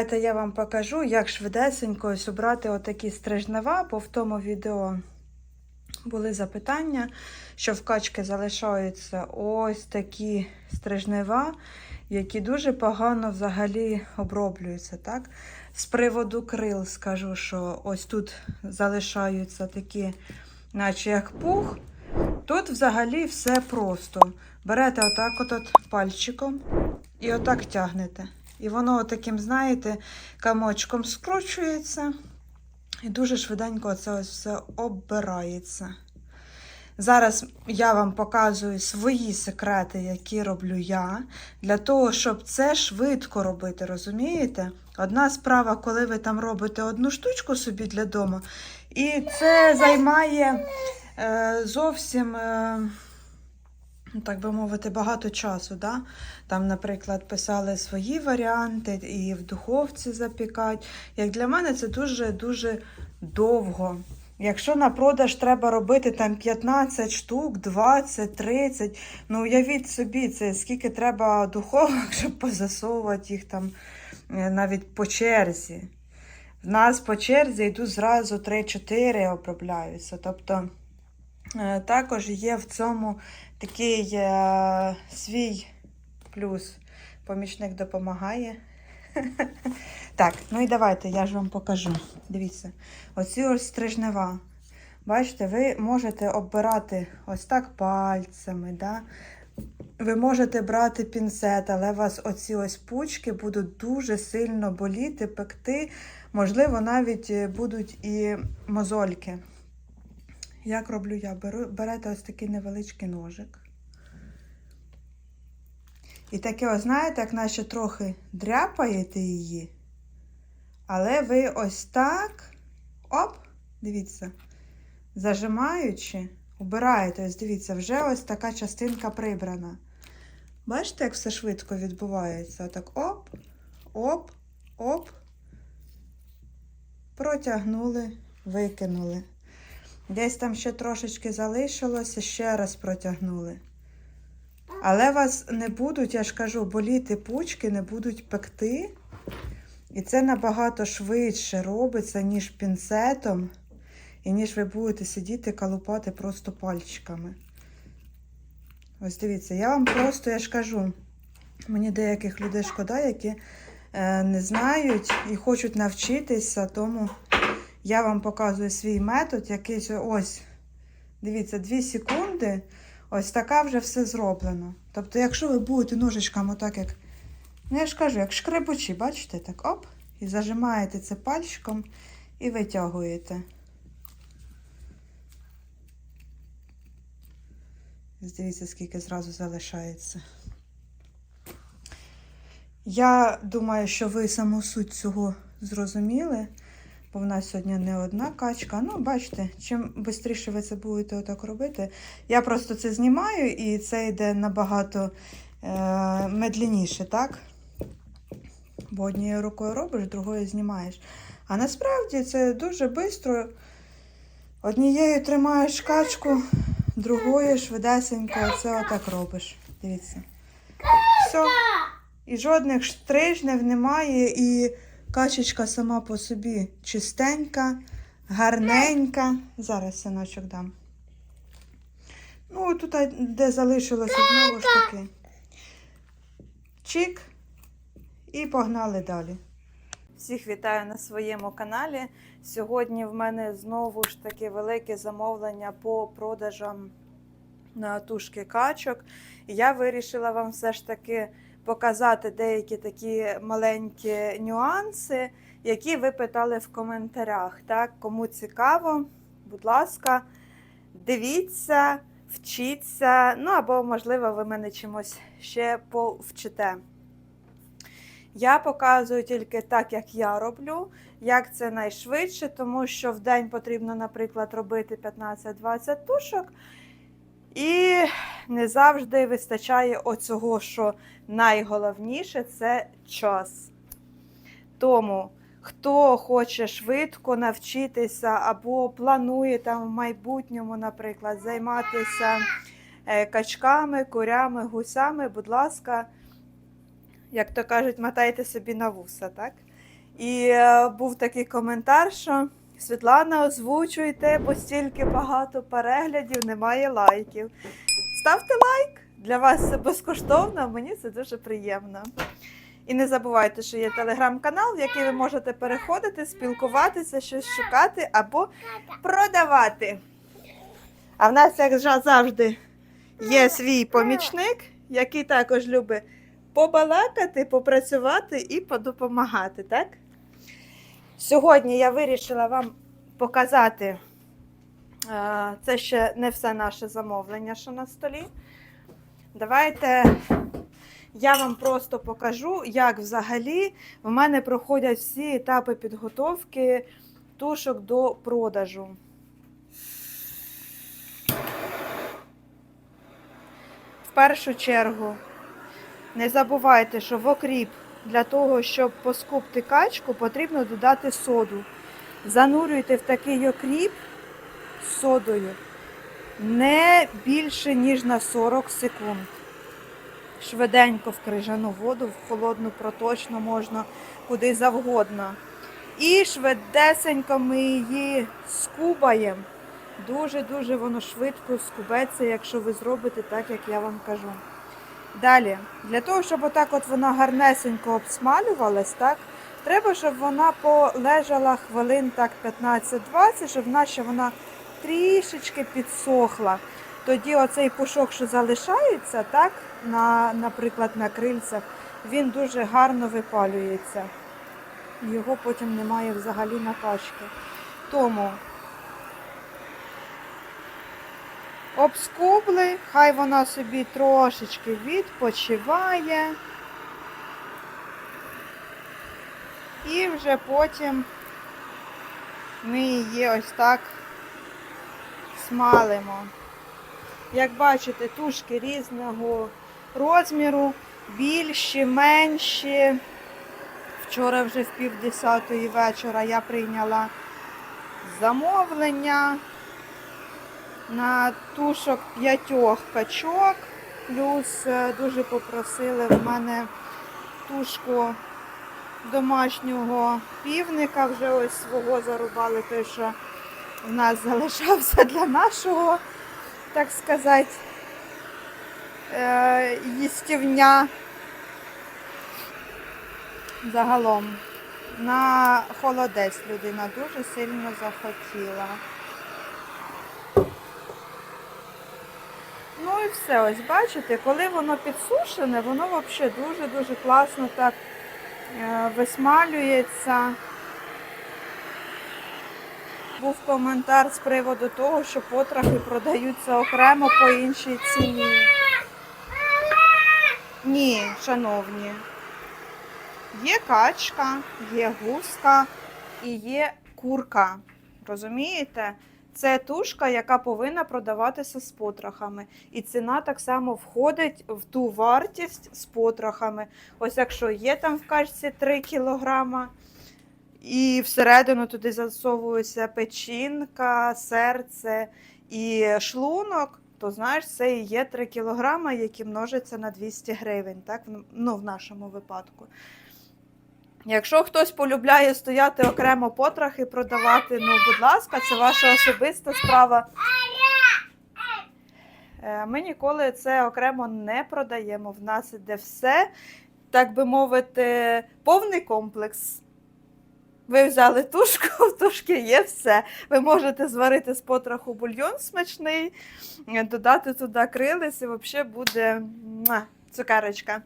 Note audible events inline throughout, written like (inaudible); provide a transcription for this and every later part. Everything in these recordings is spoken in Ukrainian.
Давайте я вам покажу, як швидесенько ось обрати отакі стрижнева, бо в тому відео були запитання, що в качки залишаються ось такі стрижнева, які дуже погано взагалі оброблюються. Так? З приводу крил скажу, що ось тут залишаються такі, наче як пух. Тут взагалі все просто. Берете отак от, от пальчиком і отак тягнете. І воно таким, знаєте, камочком скручується. І дуже швиденько це ось все оббирається. Зараз я вам показую свої секрети, які роблю я, для того, щоб це швидко робити, розумієте? Одна справа, коли ви там робите одну штучку собі для дому, і це займає е, зовсім. Е, так би мовити, багато часу. Да? Там, наприклад, писали свої варіанти і в духовці запікати. Як для мене це дуже-дуже довго. Якщо на продаж треба робити там 15 штук, 20, 30, ну уявіть собі, це скільки треба духовок, (laughs) щоб позасовувати їх там е, навіть по черзі. В нас по черзі йдуть зразу 3-4 обробляються. Тобто також є в цьому такий е, свій плюс. Помічник допомагає. (laughs) Так, ну і давайте я ж вам покажу. Дивіться, оці ось стрижнева. Бачите, ви можете оббирати ось так пальцями. Да? Ви можете брати пінцет, але у вас оці ось пучки будуть дуже сильно боліти, пекти. Можливо, навіть е, будуть і мозольки. Як роблю я? Беру, берете ось такий невеличкий ножик. І таке, ось, знаєте, як наче трохи дряпаєте її. Але ви ось так, оп, дивіться, зажимаючи, убираєте, ось дивіться, вже ось така частинка прибрана. Бачите, як все швидко відбувається? Отак оп, оп, оп. Протягнули, викинули. Десь там ще трошечки залишилося, ще раз протягнули. Але вас не будуть, я ж кажу, боліти пучки, не будуть пекти. І це набагато швидше робиться, ніж пінцетом, і ніж ви будете сидіти калупати просто пальчиками. Ось дивіться, я вам просто, я ж кажу, мені деяких людей шкода, які е, не знають і хочуть навчитися, тому я вам показую свій метод, якийсь ось, дивіться, 2 секунди. Ось така вже все зроблено. Тобто, якщо ви будете ножичками, отак як, ну я ж кажу, як шкребучі, бачите, так оп, і зажимаєте це пальчиком і витягуєте. Дивіться, скільки зразу залишається. Я думаю, що ви саму суть цього зрозуміли, бо в нас сьогодні не одна качка. Ну, бачите, чим швидше ви це будете отак робити. Я просто це знімаю і це йде набагато е, медленніше, так? Бо однією рукою робиш, другою знімаєш. А насправді це дуже швидко. Однією тримаєш качку, другою швидесенько це отак робиш. Дивіться. Все. І жодних штрижнів немає, і качечка сама по собі чистенька, гарненька. Зараз синочок дам. Ну, тут, де залишилося, знову ж таки. Чик. І погнали далі. Всіх вітаю на своєму каналі. Сьогодні в мене знову ж таки велике замовлення по продажам на тушки качок. І я вирішила вам все ж таки показати деякі такі маленькі нюанси, які ви питали в коментарях. Так, Кому цікаво, будь ласка, дивіться, вчіться, ну або, можливо, ви мене чимось ще повчите. Я показую тільки так, як я роблю, як це найшвидше, тому що в день потрібно, наприклад, робити 15-20 тушок. І не завжди вистачає оцього, що найголовніше це час. Тому, хто хоче швидко навчитися або планує там в майбутньому, наприклад, займатися е, качками, курями, гусями, будь ласка, як то кажуть, мотайте собі на вуса, так? І е, був такий коментар, що Світлана, озвучуйте, бо стільки багато переглядів, немає лайків. Ставте лайк, для вас це безкоштовно, мені це дуже приємно. І не забувайте, що є телеграм-канал, в який ви можете переходити, спілкуватися, щось шукати або продавати. А в нас, як завжди, є свій помічник, який також любить побалакати, попрацювати і подопомагати, так? Сьогодні я вирішила вам показати. Це ще не все наше замовлення, що на столі. Давайте я вам просто покажу, як взагалі в мене проходять всі етапи підготовки тушок до продажу. В першу чергу не забувайте, що в окріп для того, щоб поскупти качку, потрібно додати соду. Занурюйте в такий окріп содою не більше, ніж на 40 секунд. Швиденько в крижану воду, в холодну проточну можна куди завгодно. І швидесенько ми її скубаємо. Дуже-дуже воно швидко скубеться, якщо ви зробите так, як я вам кажу. Далі, для того, щоб отак от вона гарнесенько обсмалювалась, так, треба, щоб вона полежала хвилин так 15-20, щоб наче вона трішечки підсохла. Тоді оцей пушок, що залишається, так, на, наприклад, на крильцях, він дуже гарно випалюється. Його потім немає взагалі на качки. Тому обскубли, хай вона собі трошечки відпочиває. І вже потім ми її ось так смалимо. Як бачите, тушки різного розміру, більші, менші. Вчора вже в пів десятої вечора я прийняла замовлення на тушок п'ятьох качок. Плюс е, дуже попросили в мене тушку домашнього півника. Вже ось свого зарубали той, що в нас залишався для нашого, так сказати, е, їстівня. Загалом на холодець людина дуже сильно захотіла. Ну і все, ось бачите, коли воно підсушене, воно взагалі дуже-дуже класно так е, висмалюється. Був коментар з приводу того, що потрохи продаються окремо по іншій ціні. Ні, шановні. Є качка, є гуска і є курка. Розумієте? Це тушка, яка повинна продаватися з потрохами. І ціна так само входить в ту вартість з потрохами. Ось якщо є там в качці 3 кілограма, і всередину туди засовується печінка, серце і шлунок, то знаєш, це і є 3 кілограма, які множаться на 200 гривень, так? Ну, в нашому випадку. Якщо хтось полюбляє стояти окремо потрохи, продавати, ну, будь ласка, це ваша особиста справа. Е, Ми ніколи це окремо не продаємо. В нас іде все, так би мовити, повний комплекс. Ви взяли тушку, (laughs) в тушки є все. Ви можете зварити з потроху бульйон смачний, е, додати туди крились і взагалі буде муа, цукерочка.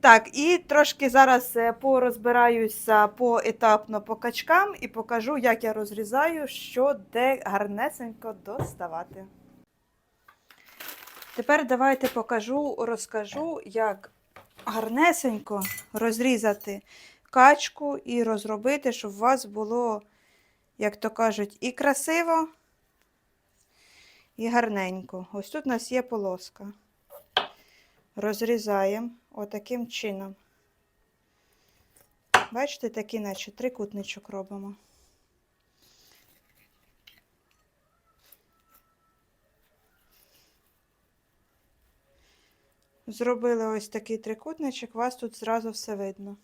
Так, і трошки зараз е, порозбираюся поетапно по качкам і покажу, як я розрізаю, що де гарнесенько доставати. Тепер давайте покажу, розкажу, як гарнесенько розрізати качку і розробити, щоб у вас було, як то кажуть, і красиво, і гарненько. Ось тут у нас є полоска. Розрізаємо отаким чином. Бачите, такий, наче трикутничок робимо. Зробили ось такий трикутничок, у вас тут зразу все видно.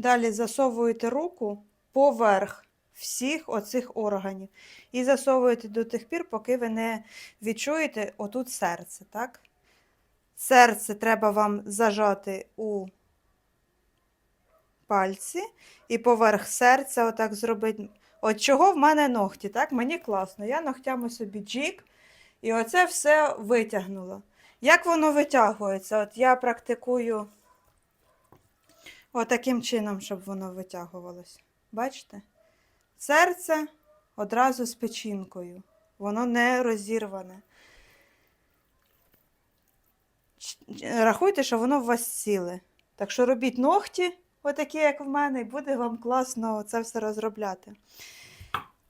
Далі засовуєте руку поверх всіх оцих органів. І засовуєте до тих пір, поки ви не відчуєте отут серце. Так? Серце треба вам зажати у пальці і поверх серця отак зробити. От чого в мене ногті, так? Мені класно. Я ногтями собі джік, і оце все витягнула. Як воно витягується? От я практикую отаким чином, щоб воно витягувалось. Бачите? Серце одразу з печінкою. Воно не розірване. Рахуйте, що воно у вас ціле. Так що робіть ногті, отакі, як в мене, і буде вам класно це все розробляти.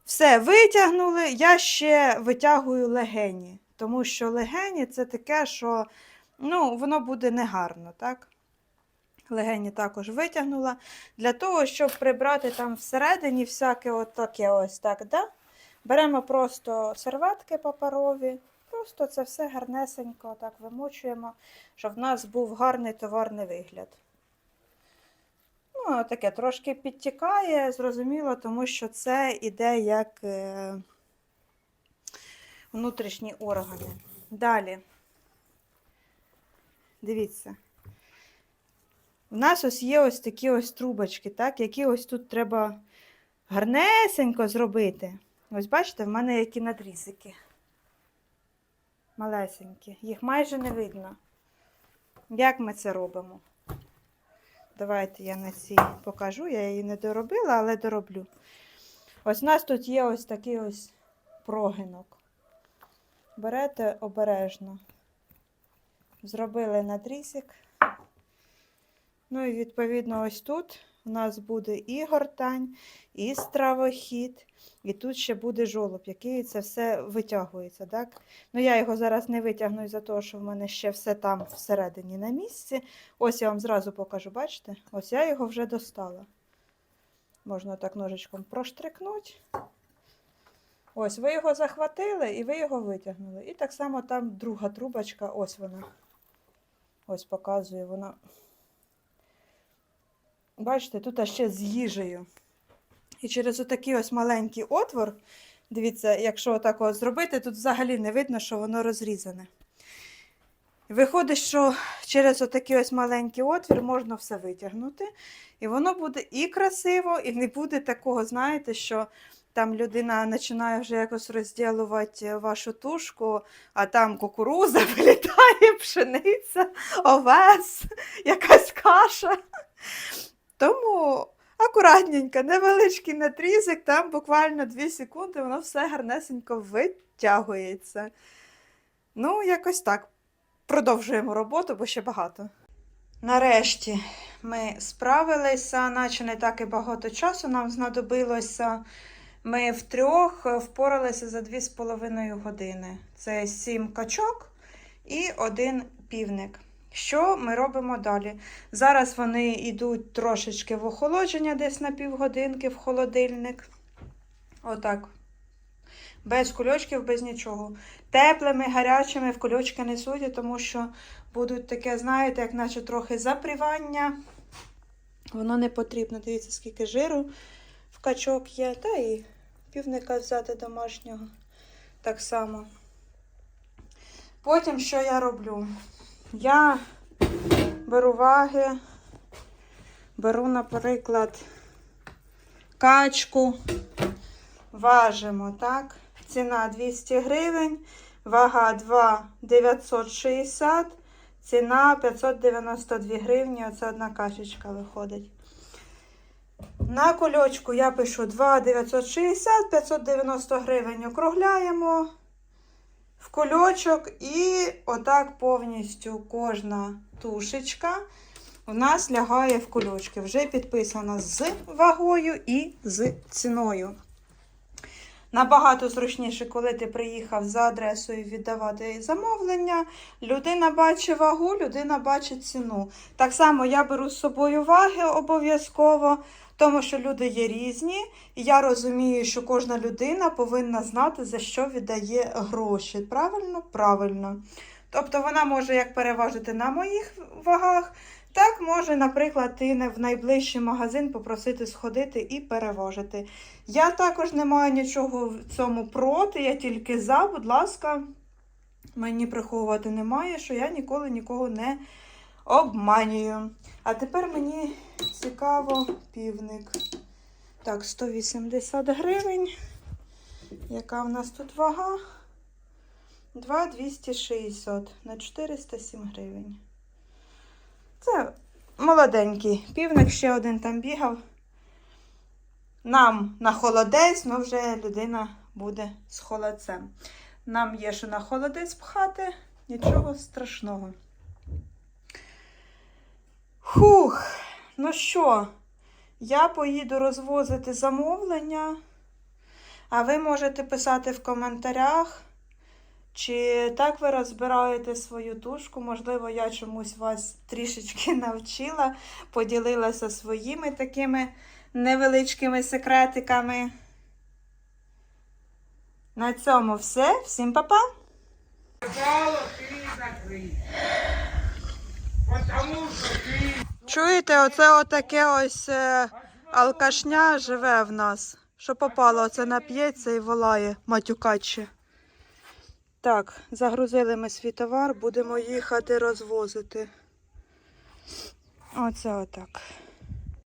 Все, витягнули. Я ще витягую легені, тому що легені це таке, що ну, воно буде негарно, так? Легені також витягнула. Для того, щоб прибрати там всередині всяке от таке ось так, да? беремо просто серветки паперові, просто це все гарнесенько так вимочуємо, щоб в нас був гарний товарний вигляд. Ну, таке трошки підтікає, зрозуміло, тому що це іде як е, внутрішні органи. Далі. Дивіться. У нас ось є ось такі ось трубочки, так, які ось тут треба гарнесенько зробити. Ось бачите, в мене які надрізики. Малесенькі. Їх майже не видно. Як ми це робимо? Давайте я на цій покажу. Я її не доробила, але дороблю. Ось у нас тут є ось такий ось прогинок. Берете обережно. Зробили надрізик. Ну і відповідно, ось тут у нас буде і гортань, і стравохід, і тут ще буде жолоб, який це все витягується. Так? Ну, я його зараз не витягну із-за того, що в мене ще все там всередині на місці. Ось я вам зразу покажу, бачите? Ось я його вже достала. Можна так ножичком проштрикнути. Ось, ви його захватили і ви його витягнули. І так само там друга трубочка, ось вона. Ось показує вона. Бачите, тут ще з їжею. І через отакий ось маленький отвор, дивіться, якщо отак ось зробити, тут взагалі не видно, що воно розрізане. Виходить, що через отакий ось маленький отвір можна все витягнути. І воно буде і красиво, і не буде такого, знаєте, що там людина починає вже якось розділувати вашу тушку, а там кукуруза (laughs) вилітає, пшениця, овес, якась каша. Тому акуратненько, невеличкий надрізик, там буквально 2 секунди, воно все гарнесенько витягується. Ну, якось так. Продовжуємо роботу, бо ще багато. Нарешті ми справилися, наче не так і багато часу нам знадобилося. Ми втрьох впоралися за 2,5 години. Це 7 качок і один півник. Що ми робимо далі? Зараз вони йдуть трошечки в охолодження, десь на півгодинки в холодильник. Отак. Без кульочків, без нічого. Теплими, гарячими в кульочки не судять, тому що будуть таке, знаєте, як наче трохи запрівання. Воно не потрібно. Дивіться, скільки жиру в качок є. Та і півника взяти домашнього. Так само. Потім що я роблю? Я беру ваги, беру, наприклад, качку, важимо, так? Ціна 200 гривень, вага 2 960, ціна 592 гривні. Оце одна качечка виходить. На кульочку я пишу 2 960, 590 гривень округляємо в кульочок і отак повністю кожна тушечка у нас лягає в кульочки. Вже підписана з вагою і з ціною. Набагато зручніше, коли ти приїхав за адресою віддавати замовлення. Людина бачить вагу, людина бачить ціну. Так само я беру з собою ваги обов'язково, тому що люди є різні. І я розумію, що кожна людина повинна знати, за що віддає гроші. Правильно? Правильно. Тобто вона може як переважити на моїх вагах, Так може, наприклад, ти в найближчий магазин попросити сходити і перевожити. Я також не маю нічого в цьому проти, я тільки за, будь ласка, мені приховувати немає, що я ніколи нікого не обманюю. А тепер мені цікаво півник. Так, 180 гривень. Яка в нас тут вага? 2,260 на 407 гривень. Це молоденький півник, ще один там бігав. Нам на холодець, ну вже людина буде з холодцем. Нам є що на холодець пхати, нічого страшного. Хух, ну що, я поїду розвозити замовлення, а ви можете писати в коментарях, чи так ви розбираєте свою тушку. Можливо, я чомусь вас трішечки (laughs) навчила, поділилася своїми такими невеличкими секретиками. На цьому все. Всім па-па! Сказала, ты закрыть. Потому что ты... Чуєте, оце отаке ось е, алкашня живе в нас. Що попало, оце нап'ється і волає матюкаче. Так, загрузили ми свій товар, будемо їхати розвозити. Оце отак.